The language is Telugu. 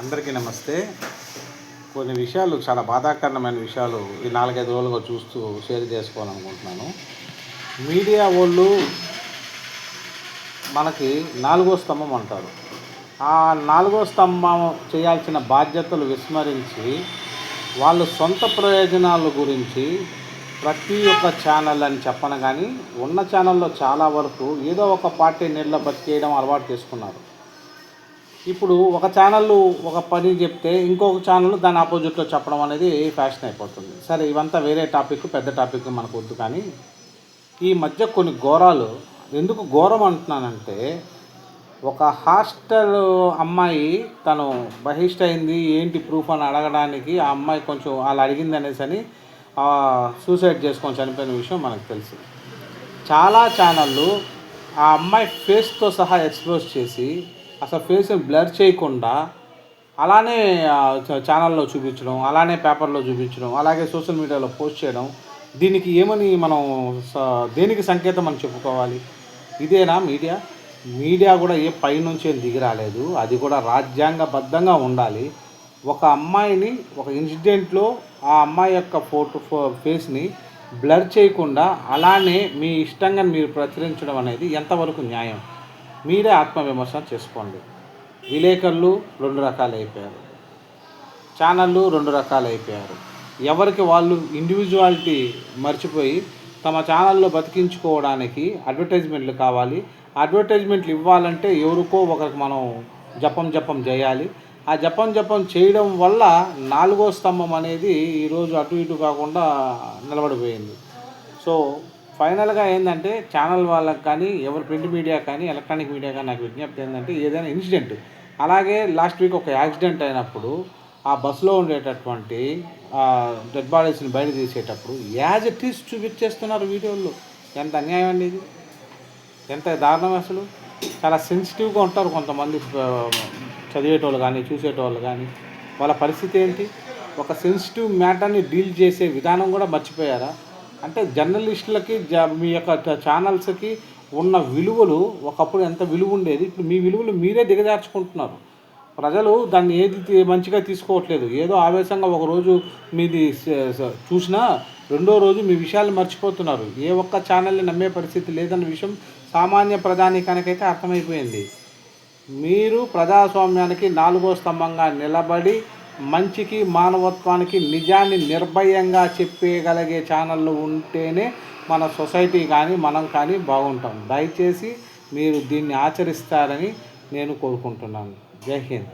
అందరికీ నమస్తే. కొన్ని విషయాలు చాలా బాధాకరణమైన విషయాలు ఈ నాలుగైదు రోజులుగా చూస్తూ షేర్ చేసుకోవాలనుకుంటున్నాను. మీడియా వాళ్ళు మనకి నాలుగో స్తంభం అంటారు. ఆ నాలుగో స్తంభం చేయాల్సిన బాధ్యతలు విస్మరించి వాళ్ళు సొంత ప్రయోజనాల గురించి ప్రతి ఒక్క ఛానల్ అని చెప్పను కానీ ఉన్న ఛానల్లో చాలా వరకు ఏదో ఒక పార్టీ నీళ్ళ బతికేయడం అలవాటు చేసుకున్నారు. ఇప్పుడు ఒక ఛానల్ ఒక పని చెప్తే ఇంకొక ఛానల్ దాని ఆపోజిట్లో చెప్పడం అనేది ఫ్యాషన్ అయిపోతుంది. సరే ఇవంతా వేరే టాపిక్ పెద్ద టాపిక్ మనకు వద్దు కానీ ఈ మధ్య కొన్ని ఘోరాలు. ఎందుకు ఘోరం అంటున్నానంటే ఒక హాస్టల్ అమ్మాయి తను బహిష్ట అయింది ఏంటి ప్రూఫ్ అని అడగడానికి ఆ అమ్మాయి కొంచెం వాళ్ళు అడిగింది అనేసి అని సూసైడ్ చేసుకొని చనిపోయిన విషయం మనకు తెలుసు. చాలా ఛానళ్ళు ఆ అమ్మాయి ఫేస్తో సహా ఎక్స్పోజ్ చేసి అసలు ఫేస్ని బ్లర్ చేయకుండా అలానే ఛానల్లో చూపించడం అలానే పేపర్లో చూపించడం అలాగే సోషల్ మీడియాలో పోస్ట్ చేయడం దీనికి ఏమని మనం స- దేనికి సంకేతం అని చెప్పుకోవాలి? ఇదేనా మీడియా మీడియా కూడా ఏ పైనుంచి ఏం దిగి రాలేదు. అది కూడా రాజ్యాంగబద్ధంగా ఉండాలి. ఒక అమ్మాయిని ఒక ఇన్సిడెంట్లో ఆ అమ్మాయి యొక్క ఫోటో ఫో ఫేస్ని బ్లర్ చేయకుండా అలానే మీ ఇష్టంగా మీరు ప్రచురించడం అనేది ఎంతవరకు న్యాయం? మీరే ఆత్మవిమర్శన చేసుకోండి. విలేకరులు రెండు రకాలు అయిపోయారు ఛానళ్ళు రెండు రకాలు అయిపోయారు ఎవరికి వాళ్ళు ఇండివిజువాలిటీ మర్చిపోయి తమ ఛానల్లో బతికించుకోవడానికి అడ్వర్టైజ్మెంట్లు కావాలి. అడ్వర్టైజ్మెంట్లు ఇవ్వాలంటే ఎవరికో ఒకరికి మనం జపం జపం చేయాలి. ఆ జపం జపం చేయడం వల్ల నాలుగో స్తంభం అనేది ఈరోజు అటు ఇటు కాకుండా నిలబడిపోయింది. సో ఫైనల్గా ఏంటంటే ఛానల్ వాళ్ళకి కానీ ఎవరు ప్రింట్ మీడియా కానీ ఎలక్ట్రానిక్ మీడియా కానీ నాకు విజ్ఞప్తి ఏంటంటే ఏదైనా ఇన్సిడెంట్. అలాగే లాస్ట్ వీక్ ఒక యాక్సిడెంట్ అయినప్పుడు ఆ బస్సులో ఉండేటటువంటి డెడ్ బాడీస్ని బయట తీసేటప్పుడు యాజ్ ఇట్ ఈస్ చూపించేస్తున్నారు వీడియోల్లో ఎంత అన్యాయం అండి ఇది? ఎంత దారుణం అసలు? చాలా సెన్సిటివ్గా ఉంటారు కొంతమంది చదివేటోళ్ళు కానీ చూసేటోళ్ళు కానీ. వాళ్ళ పరిస్థితి ఏంటి? ఒక సెన్సిటివ్ మ్యాటర్ని డీల్ చేసే విధానం కూడా మర్చిపోయారా? అంటే జర్నలిస్టులకి జ మీ యొక్క ఛానల్స్కి ఉన్న విలువలు ఒకప్పుడు ఎంత విలువ ఉండేది ఇప్పుడు మీ విలువలు మీరే దిగజార్చుకుంటున్నారు. ప్రజలు దాన్ని ఏది మంచిగా తీసుకోవట్లేదు. ఏదో ఆవేశంగా ఒక రోజు మీది చూసినా రెండో రోజు మీ విషయాలు మర్చిపోతున్నారు. ఏ ఒక్క ఛానల్ని నమ్మే పరిస్థితి లేదన్న విషయం సామాన్య ప్రధానికానికైతే అర్థమైపోయింది. మీరు ప్రజాస్వామ్యానికి నాలుగో స్తంభంగా నిలబడి మంచికి మానవత్వానికి నిజాన్ని నిర్భయంగా చెప్పగలిగే ఛానళ్ళు ఉంటేనే మన సొసైటీ కానీ మనం కానీ బాగుంటాం. దయచేసి మీరు దీన్ని ఆచరిస్తారని నేను కోరుకుంటున్నాను. జై హింద్.